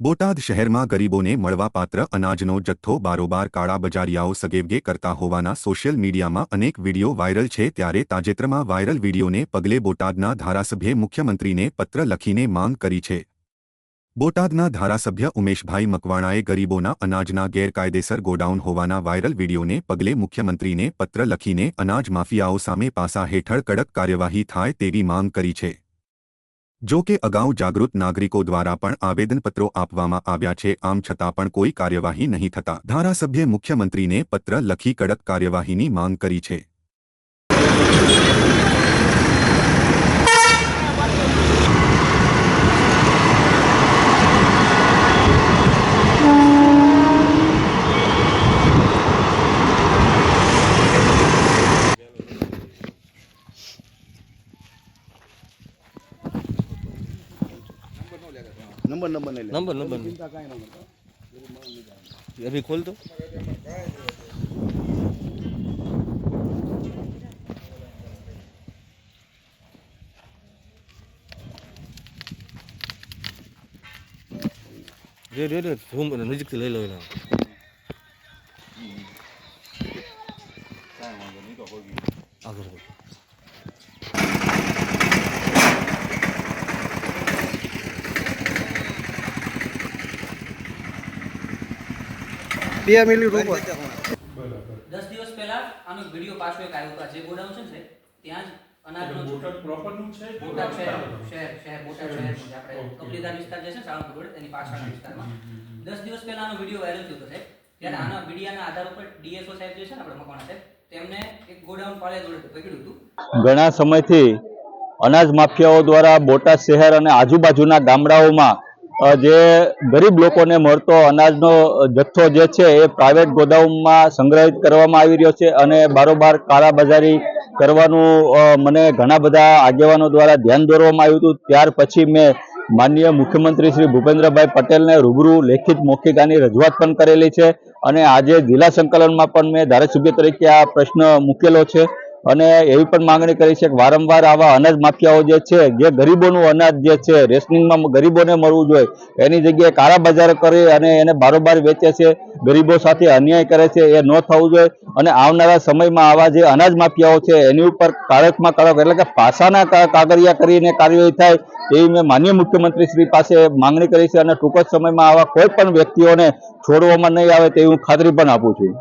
બોટાદ શહેરમાં ગરીબોને મળવાપાત્ર અનાજનો જથ્થો બારોબાર કાળા બજારિયાઓ સગેવગે કરતા હોવાના સોશિયલ મીડિયામાં અનેક વીડિયો વાયરલ છે ત્યારે તાજેતરમાં વાયરલ વિડીયોને પગલે બોટાદના ધારાસભ્યે મુખ્યમંત્રીને પત્ર લખીને માંગ કરી છે. બોટાદના ધારાસભ્ય ઉમેશભાઈ મકવાણાએ ગરીબોના અનાજના ગેરકાયદેસર ગોડાઉન હોવાના વાયરલ વિડીયોને પગલે મુખ્યમંત્રીને પત્ર લખીને અનાજ માફિયાઓ સામે પાસા હેઠળ કડક કાર્યવાહી થાય તેવી માંગ કરી છે. જો કે અગાઉ જાગૃત નાગરિકો દ્વારા પણ આવેદનપત્રો આપવામાં આવ્યા છે, આમ છતાં પણ કોઈ કાર્યવાહી નહીં થતા. ધારાસભ્યે મુખ્યમંત્રીને પત્ર લખી કડક કાર્યવાહીની માંગ કરી છે. નંબર નંબર નહીં નંબર નંબર ચિંતા કાંઈ ન કરતા અભી ખોલ તો. રે રે રે ઝૂમ નજીકથી લઈ લો એના આગળ. બે મિનિટ રોકો દસ દિવસ પહેલા આનો વીડિયો પાછો એક આવ્યો હતો. જે ગોડાઉન છે ને ત્યાં જ અનાજનો બોટાદ પ્રોપરનું છે બોટાદ શહેર શહેર શહેર બોટાદ શહેર. જે આપણે કપલીદાર વિસ્તાર જે છે ને સાળંગપુર રોડ એની પાછળના વિસ્તારમાં. દસ દિવસ પહેલા આનો વીડિયો વાયરલ થયો હતો સાહેબ. ત્યારે આના વિડીયાના આધાર ઉપર ડીએસઓ સાહેબ જે છે ને આપણે મકવાણા સાહેબ તેમને એક ગોડાઉન પાળે જોડે પકડ્યું હતું. ઘણા સમયથી અનાજ માફિયાઓ દ્વારા બોટાદ શહેર અને આજુબાજુના ગામડાઓમાં જે ગરીબ લોકોને મળતો અનાજનો જથ્થો જે છે એ પ્રાઇવેટ ગોદાઉનમાં સંગ્રહિત કરવામાં આવી રહ્યો છે અને બારોબાર કાળાબજારી કરવાનું મને ઘણા બધા આગેવાનો દ્વારા ધ્યાન દોરવામાં આવ્યું હતું. ત્યાર પછી મેં માનનીય મુખ્યમંત્રી શ્રી ભૂપેન્દ્રભાઈ પટેલને રૂબરૂ લેખિત મૌખિકાની રજૂઆત પણ કરેલી છે અને આજે જિલ્લા સંકલનમાં પણ મેં ધારાસભ્ય તરીકે આ પ્રશ્ન મૂકેલો છે. અને એવી પણ માંગણી કરી છે કે વારંવાર આવા અનાજ માફિયાઓ જે છે, જે ગરીબોનું અનાજ જે છે, રેશનિંગમાં ગરીબોને મળવું જોઈએ, એની જગ્યાએ કાળા બજાર કરે અને એને બારોબાર વેચે છે, ગરીબો સાથે અન્યાય કરે છે, એ ન થવું જોઈએ. અને આવનારા સમયમાં આવા જે અનાજ માફિયાઓ છે, એની ઉપર કાળકમાં કડક એટલે કે પાસાના કાગળિયા કરીને કાર્યવાહી થાય એવી મેં માન્ય મુખ્યમંત્રી શ્રી પાસે માંગણી કરી છે. અને ટૂંક જ સમયમાં આવા કોઈ પણ વ્યક્તિઓને છોડવામાં નહીં આવે તેવી હું ખાતરી પણ આપું છું.